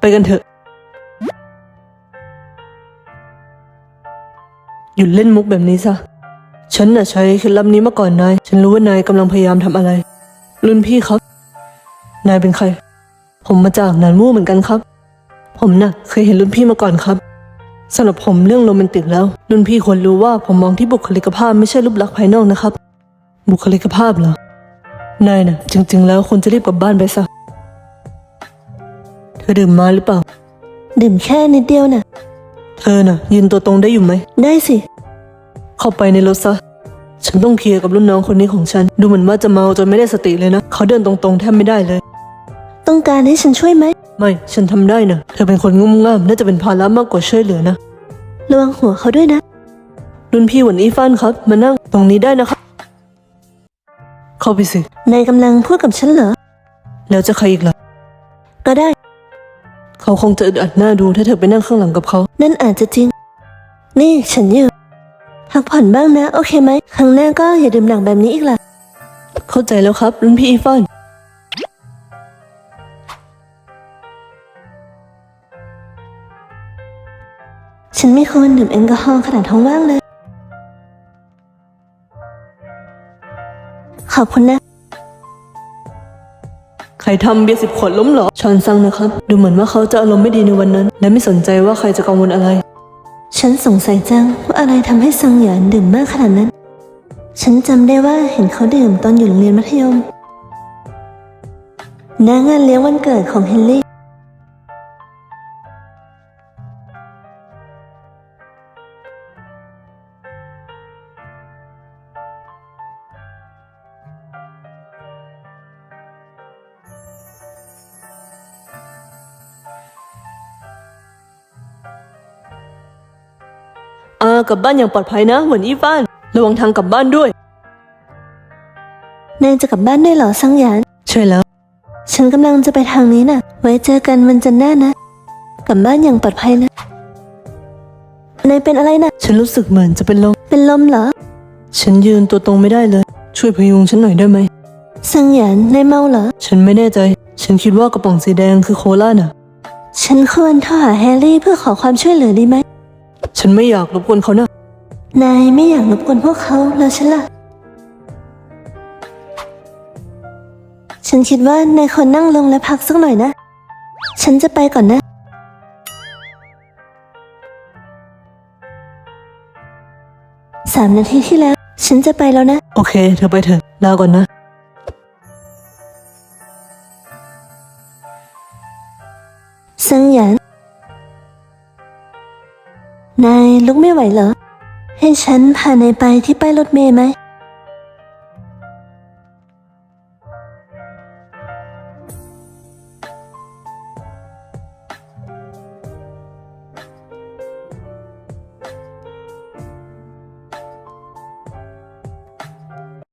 ไปกันเถอะ หยุดเล่นมุกแบบนี้ซะ ฉันน่ะใช้เคล็ดลับนี้มาก่อนนาย ฉันรู้ว่านายกำลังพยายามทำอะไร รุ่นพี่ครับ นายเป็นใคร ผมมาจากนานมู่เหมือนกันครับ ผมน่ะ เคยเห็นรุ่นพี่มาก่อนครับสำหรับผมเรื่องโรแมนติกแล้ว รุ่นพี่ควรรู้ว่าผมมองที่บุคลิกภาพไม่ใช่รูปลักษณ์ภายนอกนะครับ บุคลิกภาพเหรอนายน่ะ จริง ๆ แล้วควรจะรีบกลับบ้านไปซะ เธอดื่มมาหรือเปล่า ดื่มแค่นิดเดียวน่ะ เธอน่ะ ยืนตัวตรงได้อยู่ไหม ได้สิ เข้าไปในรถซะ ฉันต้องเคลียร์กับรุ่นน้องคนนี้ของฉัน ดูเหมือนว่าจะเมาจนไม่ได้สติเลยนะ เขาเดินตรงๆแทบไม่ได้เลย ต้องการให้ฉันช่วยไหม ไม่ ฉันทำได้นะเธอเป็นคนงุ่มง่ามน่าจะเป็นภาระมากกว่าช่วยเหลือนะ ระวังหัวเขาด้วยนะ รุ่นพี่หวันอีฟานครับ มานั่งตรงนี้ได้นะครับ เข้าไปสิ นายกำลังพูดกับฉันเหรอ แล้วจะใครอีกล่ะก็ได้ เขาคงจะอึดอัดหน้าดูถ้าเธอไปนั่งข้างหลังกับเขา นั่นอาจจะจริง นี่ฉันอยู่พักผ่อนบ้างนะ โอเคไหม ครั้งหน้าก็อย่าดื่มหนักแบบนี้อีกล่ะ เข้าใจแล้วครับรุ่นพี่อีฟานฉันไม่ควรดื่มแอลกอฮอล์ขนาดท้องว่างเลย ขอบคุณนะ ใครทำเบียร์สิบขวดล้มเหรอชอนซังนะครับ ดูเหมือนว่าเขาจะอารมณ์ไม่ดีในวันนั้น และไม่สนใจว่าใครจะกังวลอะไร ฉันสงสัยจังว่าอะไรทำให้ซังหยานดื่มมากขนาดนั้น ฉันจำได้ว่าเห็นเขาดื่มตอนอยู่โรงเรียนมัธยมน้างานเลี้ยงวันเกิดของเฮนรี่ากลับบ้านอย่างปลอดภัยนะหวนอีฟาน ระวังทางกลับบ้านด้วยนายจะกลับบ้านได้เหรอซังหยานใช่แล้ว ฉันกำลังจะไปทางนี้น่ะ ไว้เจอกันวันจันทร์หน้านะ กลับบ้านอย่างปลอดภัยนะนายเป็นอะไรนะฉันรู้สึกเหมือนจะเป็นลม เป็นลมเหรอ ฉันยืนตัวตรงไม่ได้เลย ช่วยพยุงฉันหน่อยได้ไหมซังหยานนายเมาเหรอ ฉันไม่แน่ใจ ฉันคิดว่ากระป๋องสีแดงคือโคลาน่ะ ฉันควรโทรหาแฮร์รี่เพื่อขอความช่วยเหลือดีไหม ฉันไม่อยากรบกวนเขานะ นายไม่อยากรบกวนพวกเขาแล้วฉันล่ะ ฉันคิดว่านายควรนั่งลงและพักสักหน่อยนะ ฉันจะไปก่อนนะ สามนาทีที่แล้ว ฉันจะไปแล้วนะ โอเค เธอไปเถอะลาก่อนนะซังหยาน ลุกไม่ไหวเหรอ ให้ฉันพานายไปที่ป้ายรถเมย์ไหม